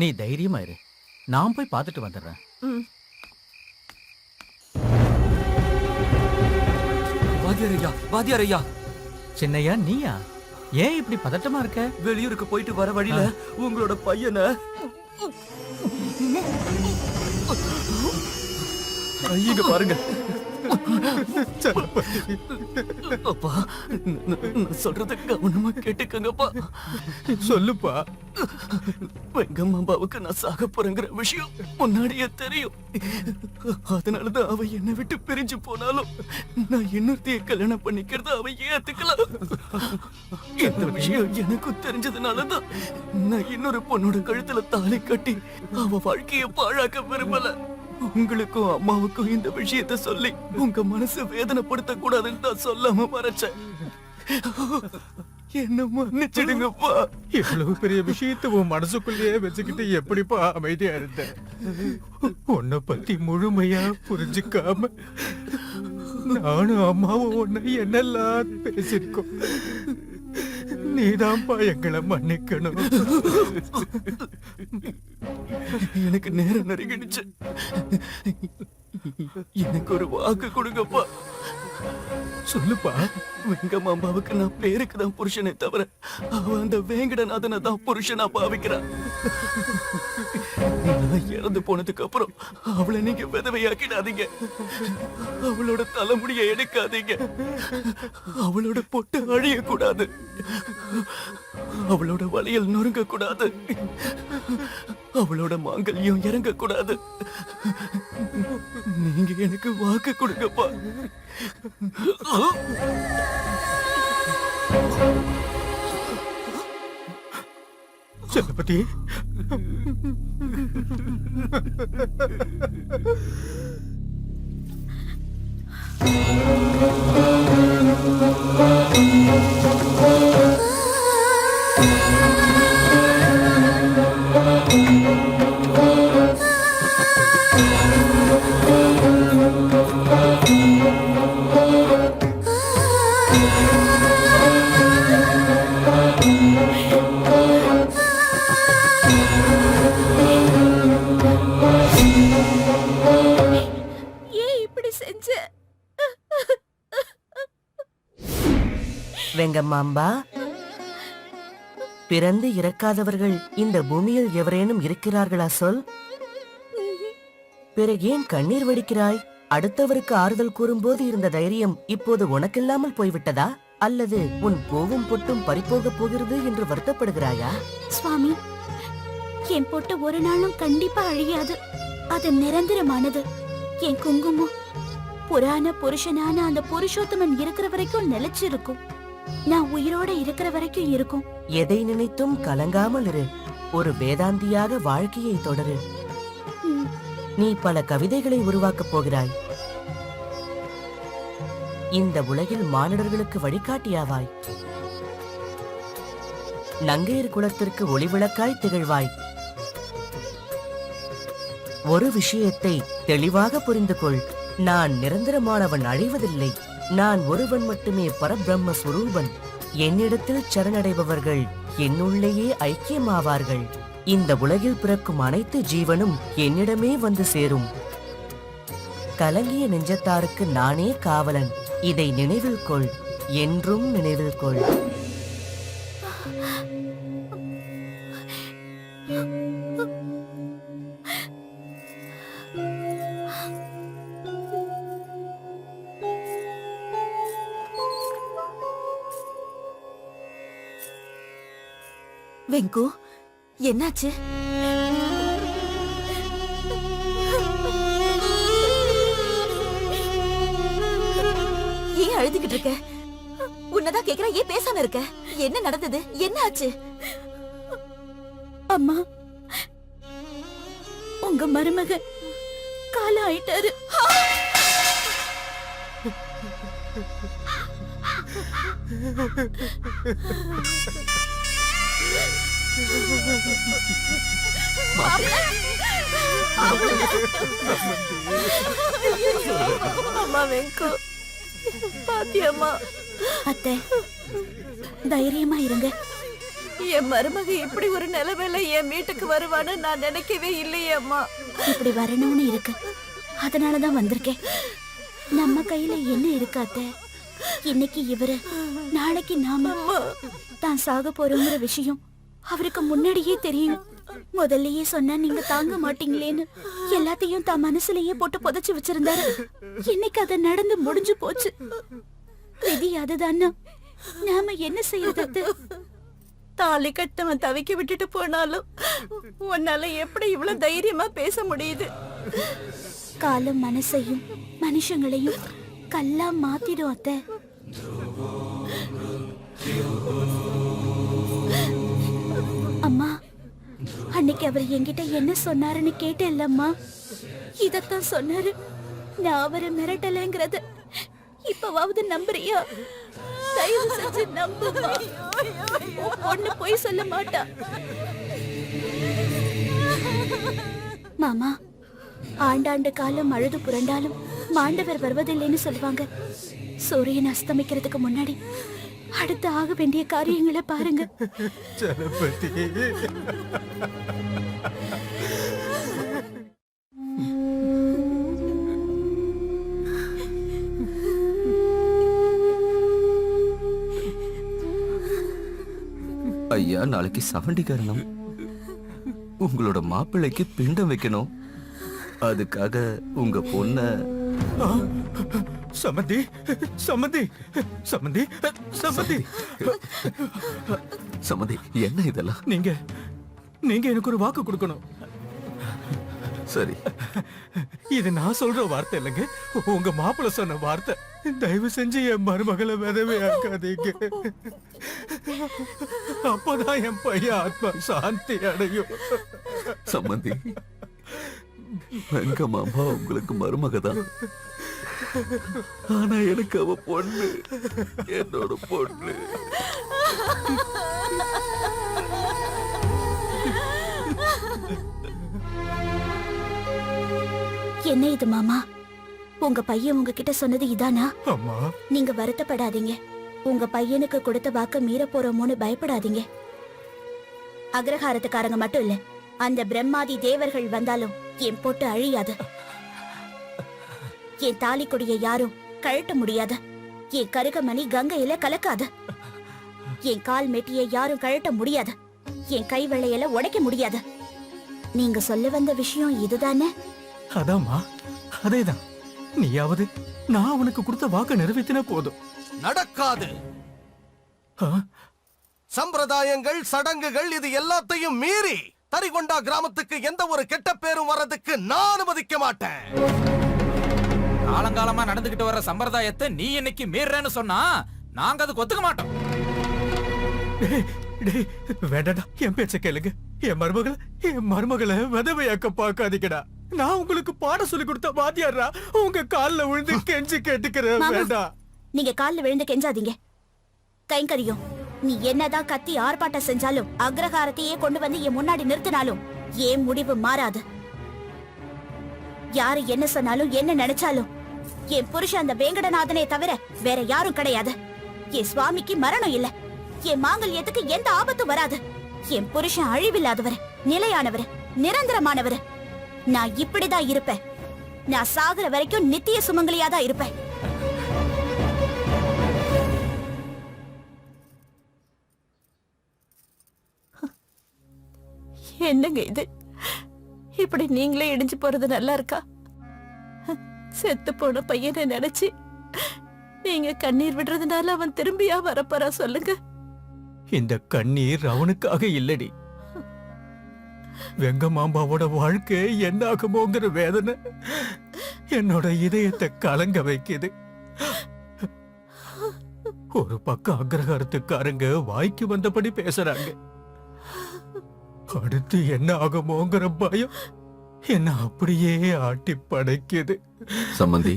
நீ தைரியமா இரு. நான் போய் பார்த்துட்டு வந்துடுறேன். வாத்தியார் ஐயா வாத்தியார் ஐயா சின்னையா நீயா? ஏன் இப்படி பதட்டமா இருக்க? வெளியூருக்கு போயிட்டு வர வழியில உங்களோட பையனை. இங்க பாருங்க. அப்பா நான் சொல்றத கவனமா கேட்டுக்கங்கப்பா. சொல்லுப்பா. வெங்கம்மாபாவுக்கு நான் சாக போறேங்கிற விஷயம் முன்னாடியே தெரியும். அதனாலதான் அவ என்னை விட்டு பிரிஞ்சு போனாலும் நான் இன்னொருத்தைய கல்யாணம் பண்ணிக்கிறத அவ ஏத்துக்கலாம் இந்த விஷயம் எனக்கும் தெரிஞ்சதுனாலதான் நான் இன்னொரு பொண்ணோட கழுத்துல தாலி கட்டி அவ வாழ்க்கைய பாழாக்க விரும்பல. உங்களுக்கும் அம்மாவுக்கும் இந்த விஷயத்த சொல்லி உங்க மனசு வேதனைப்படுத்த கூடாதுன்னு தான் சொல்லாம மறைச்சேன். என்ன மன்னிச்சிடுங்கப்பா. இவ்வளவு பெரிய விஷயத்தை உன் மனசுக்குள்ளேயே வச்சுக்கிட்டு எப்படிப்பா அமைதியா இருந்த? உன்னை பத்தி முழுமையா புரிஞ்சுக்காம நானும் அம்மாவும் உன்னை என்னெல்லாம் பேசிருக்கோம் நீதான்ப்பா எங்களை மன்னிக்கணும். எனக்கு நேரம் நெருங்கிடுச்சு. எனக்கு ஒரு வாக்கு கொடுங்கப்பா. சொல்லுப்பா வெங்கம்மாம்பாவுக்கு நான் பேருக்கு தான் புருஷனே தவிர அவ அந்த வேங்கடநாதனை தான் புருஷனா பாவிக்கிறான். நான் இறந்து போனதுக்கு அப்புறம் அவளை நீங்க விதவையாக்கிடாதீங்க. அவளோட தலைமுடிய எடுக்காதீங்க. அவளோட பொட்டு அழிய கூடாது அவளோட வளையல் நொறுங்க கூடாது அவளோட மாங்கல்யம் இறங்க கூடாது நீங்க எனக்கு வாக்கு கொடுங்கப்பா. చలపతి வெங்கம்மாம்பா பிறந்து இறக்காதவர்கள் இந்த பூமியில் எவரேனும் இருக்கிறார்களா சொல். பிறகு ஏன் கண்ணீர் வடிக்கிறாய்? அடுத்தவருக்கு ஆறுதல் கூறும்போது இருந்த தைரியம் இப்போது உனக்கில்லாமல் போய்விட்டதா? அல்லது உன் பூவும் பொட்டும் பறிப்போகப் போகிறது என்று வருத்தப்படுகிறாயா? சுவாமி என் பொட்டு ஒரு நாளும் கண்டிப்பா அழியாது. அது நிரந்தரமானது. என் குங்குமம் புராண புருஷனான அந்த புருஷோத்தமன் இருக்கிற வரைக்கும் நிலைச்சிருக்கும். நான் உயிரோட இருக்கிற வரைக்கும் இருக்கும். எதை நினைத்தும் கலங்காமல் இரு. ஒரு வேதாந்தியாக வாழ்க்கையை தொடரு. நீ பல கவிதைகளை உருவாக்கப் போகிறாய். இந்த உலகில் மானிடர்களுக்கு வழிகாட்டியாவாய். நங்கையர் குலத்திற்கு ஒளிவிளக்காய் திகழ்வாய். ஒரு விஷயத்தை தெளிவாக புரிந்து கொள் நான் நிரந்தரமானவன் அழிவதில்லை. நான் ஒருவன் மட்டுமே பரபிரம்ம சுரூபன். என்னிடத்தில் சரணடைபவர்கள் என்னுள்ளேயே ஐக்கியமாவார்கள். இந்த உலகில் பிறக்கும் அனைத்து ஜீவனும் என்னிடமே வந்து சேரும். கலங்கிய நெஞ்சத்தாருக்கு நானே காவலன். இதை நினைவில் கொள். என்றும் நினைவில் கொள். வெங்கு என்னாச்சு? ஏன் அழுதுகிட்டு இருக்க? உன்னதான் கேக்குற ஏன் பேசாம இருக்க? என்ன நடந்தது? என்ன ஆச்சு அம்மா உங்க மருமக கால ஆயிட்டாரு அம்மா வெங்கு பாத்தியம்மா. அத்தை தைரியமா இருங்க. என் மருமக இப்படி ஒரு நிலைமையில என் வீட்டுக்கு வருவான்னு நான் நினைக்கவே இல்லையே அம்மா. இப்படி வரணும்னு இருக்கு. அதனாலதான் வந்திருக்கேன். நம்ம கையில என்ன இருக்காத்த இன்னைக்கு இவரு? நாளைக்கு நாம? தான் சாக போறோங்கிற விஷயம் அவருக்கு முன்னாடியே தெரியும். முதல்லயே சொன்னா நீங்க தாங்க மாட்டீங்களேன்னு எல்லாத்தையும் தான் மனசுலயே போட்டு புதைச்சு வச்சிருந்தாரு. இன்னைக்கு அதை நடந்து முடிஞ்சு போச்சு. விதி அதுதானா? நாம என்ன செய்யறது? தாலி கட்டவன் தவிக்க விட்டுட்டு போனாலும் உன்னால எப்படி இவ்வளவு தைரியமா பேச முடியுது? காலம் மனசையும் மனுஷங்களையும் கல்லா மாத்திடும் அத்தை. அன்னைக்கு அவர் என்கிட்ட என்ன சொன்னாருன்னு கேட்டேன்லம்மா. இதத்தான் சொன்னாரு. நான் அவரை மிரட்டலைங்கிறது. இப்பவாவது நம்புறியா? தயவு செஞ்சு நம்புமா? பொண்ணு போய் சொல்ல மாட்டா. மாமா ஆண்டாண்டு காலம் அழுது புரண்டாலும் மாண்டவர் வருவதில்லைன்னு சொல்லுவாங்க. சூரியன் அஸ்தமிக்கிறதுக்கு முன்னாடி அடுத்து ஆக வேண்டிய காரியங்களை பாருங்க. ஐயா நாளைக்கு சவண்டி கரணம் உங்களோட மாப்பிள்ளைக்கு பிண்டம் வைக்கணும். அதுக்காக உங்க பொண்ண சமந்தி சமந்தி சமந்தி சமந்தி. சம்மதி என்ன இதெல்லாம்? நீங்க நீங்க எனக்கு ஒரு வாக்கு கொடுக்கணும். சரி. இது நான் சொல்ற வார்த்தை இல்லைங்க. உங்க மாப்பிள்ள சொன்ன வார்த்தை. தயவு செஞ்சு என் மருமகளை விதவே ஆக்காதீங்க. அப்பதான் என் பையன் ஆத்மா சாந்தி அடையும். சம்மந்தி வெங்க மாமா உங்களுக்கு மருமக தான் ஆனா எனக்கு அவ பொண்ணு. என்னோட பொண்ணு. என்ன இது மாமா? உங்க பையன் உங்ககிட்ட சொன்னது இதானா? அம்மா. நீங்க வருத்தப்படாதீங்க. உங்க பையனுக்கு கொடுத்த வாக்க மீற போறோமோன்னு பயப்படாதீங்க. அக்ரஹாரத்துக்காரங்க மட்டும் இல்ல அந்த பிரம்மாதி தேவர்கள் வந்தாலும் என் போட்டு அழியாது. என் தாலி கொடிய யாரும் கழட்ட முடியாது. என் கருகமணி கங்கையில கலக்காது. என் கால் மெட்டியை யாரும் கழட்ட முடியாது. என் கை வளையல உடைக்க முடியாது. நீங்க சொல்ல வந்த விஷயம் இதுதானே? அதாம்மா அதேதான். நீயாவது நான் உனக்கு கொடுத்த வாக்க நிறைவேத்தினா போதும். நடக்காது? சம்பிரதாயங்கள் சடங்குகள் இது எல்லாத்தையும் மீறி தரிகொண்டா கிராமத்துக்கு எந்த ஒரு கெட்ட பேரும் வர்றதுக்கு நான் அனுமதிக்க மாட்டேன். காலங்காலமா நடந்துகிட்டு வர்ற சம்பிரதாயத்தை நீ இன்னைக்கு மீறேன்னு சொன்னா நாங்க அதுக்கு ஒத்துக்க மாட்டோம். வேண்டாடா என் பேச்ச கேளுங்க. என் மருமகளை என் மருமகளை விதவையாக்க பார்க்காதீங்கடா. நான் உங்களுக்கு பாடம் சொல்லி கொடுத்த வாத்தியாரா உங்க கால்ல விழுந்து கெஞ்சி கேட்டுக்கிறேன். வேண்டாம் நீங்க கால்ல விழுந்து கெஞ்சாதீங்க. கைங்கரியம். நீ என்னதான் கத்தி ஆர்ப்பாட்டம் செஞ்சாலும் அக்ரஹாரத்தையே கொண்டு வந்து என் முன்னாடி நிறுத்தினாலும் ஏன் முடிவு மாறாது. யாரு என்ன சொன்னாலும் என்ன நினைச்சாலும் என் புருஷன் அந்த வேங்கடநாதனே தவிர வேற யாரும் கிடையாது. என் சுவாமிக்கு மரணம் இல்ல. என் மாங்கல்யத்துக்கு எந்த ஆபத்தும் வராது. என் புருஷன் அழிவில்லாதவர் நிலையானவர் நிரந்தரமானவர். நான் இப்படிதான் இருப்பேன். நான் சாகுற வரைக்கும் நித்திய சுமங்கலியா தான் இருப்பேன். என்னங்க இது? இப்படி நீங்களே இடிஞ்சு போறது நல்லா இருக்கா? செத்து போன பையனை நினைச்சு நீங்க கண்ணீர் விடுறதுனால அவன் திரும்பியா வரப்போறா சொல்லுங்க. இந்த கண்ணீர் அவனுக்காக இல்லடி. வெங்க மாம்பாவோட வாழ்க்கை என்ன ஆகுமோங்கிற வேதனை என்னோட இதயத்தை கலங்க வைக்குது. ஒரு பக்கம் அக்ரஹாரத்துக்காரங்க வாய்க்கு வந்தபடி பேசுறாங்க. அடுத்து என்ன ஆகுமோங்கிற பயம் என்ன அப்படியே ஆட்டி படைக்குது. சம்மந்தி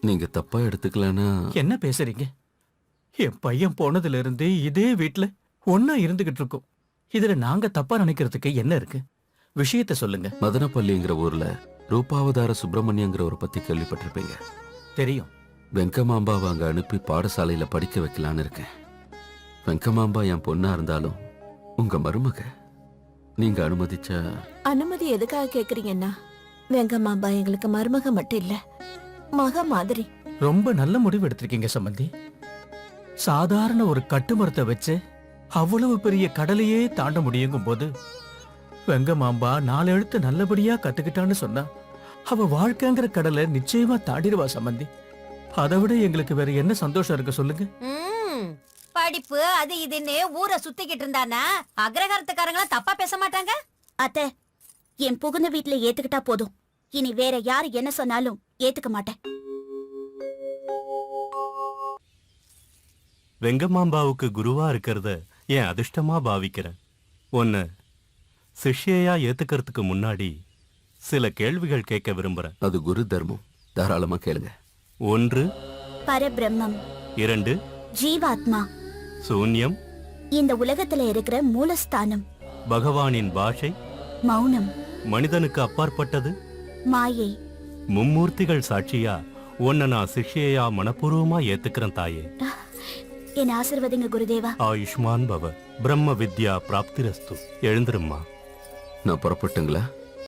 நீங்க தப்பா எடுத்துக்கலன்னா என்ன பேசுறீங்க? என் பையன் போனதுல இருந்து இதே வீட்ல ஒன்னா இருந்துகிட்டு இருக்கோம் இதுல நாங்க தப்பா நினைக்கிறதுக்கு என்ன இருக்கு? விஷயத்த சொல்லுங்க. மதனப்பள்ளிங்கிற ஊர்ல ரூபாவதார சுப்பிரமணியங்கிறவரை பத்தி கேள்விப்பட்டிருப்பீங்க. தெரியும். வெங்கமாம்பாவை அங்க அனுப்பி பாடசாலையில படிக்க வைக்கலான்னு இருக்கேன். வெங்கமாம்பா என் பொண்ணா இருந்தாலும் உங்க மருமக நீங்க அனுமதிச்சா அனுமதி எதுக்காக கேக்குறீங்கன்னா வெங்கம்மாம்பா எங்களுக்கு மருமக மட்டும் இல்ல மக மாதிரி. ரொம்ப நல்ல முடிவு எடுத்திருக்கீங்க சம்பந்தி. சாதாரண ஒரு கட்டுமரத்தை வச்சு அவ்வளவு பெரிய கடலையே தாண்ட முடியுங்கும் போது வெங்கமாம்பா நாலு எழுத்து நல்லபடியா கத்துக்கிட்டான்னு சொன்னா அவ வாழ்க்கைங்கிற கடலை நிச்சயமா தாண்டிடுவா சம்பந்தி. அதை விட எங்களுக்கு வேற என்ன சந்தோஷம் இருக்கு சொல்லுங்க. ம், படிப்பு அது இதுன்னு ஊரை சுத்திக்கிட்டு இருந்தானா? அக்ரகாரத்துக்காரங்க தப்பா பேச மாட்டாங்க? அத்தை என் புகுந்த வீட்ல ஏத்துக்கிட்டா போதும். இனி வேற யாரு என்ன சொன்னாலும் ஏத்துக்க மாட்டேன். வெங்கம்மாம்பாவுக்கு குருவா இருக்கிறத என் அதிர்ஷ்டமா பாவிக்கிறேன். உன்னை சிஷ்யையா ஏத்துக்கிறதுக்கு முன்னாடி சில கேள்விகள் கேட்க விரும்புறேன். அது குரு தர்மம். தாராளமா கேளுங்க. ஒன்று பரபிரம்மம். இரண்டு ஜீவாத்மா. சூன்யம். இந்த உலகத்துல இருக்கிற மூலஸ்தானம். பகவானின் பாஷை. மௌனம். மனிதனுக்கு அப்பாற்பட்டது. மாயை. மும்மூர்த்திகள் சாட்சியா உன்னை நான் சிஷ்யையா மனப்பூர்வமா ஏத்துக்கிறேன் தாயே. என் ஆசிர்வதிங்க குருதேவா. ஆயுஷ்மான் பவ பிரம்ம வித்யா பிராப்திரஸ்து. எழுந்திரும்மா. நான் புறப்பட்டுங்களா?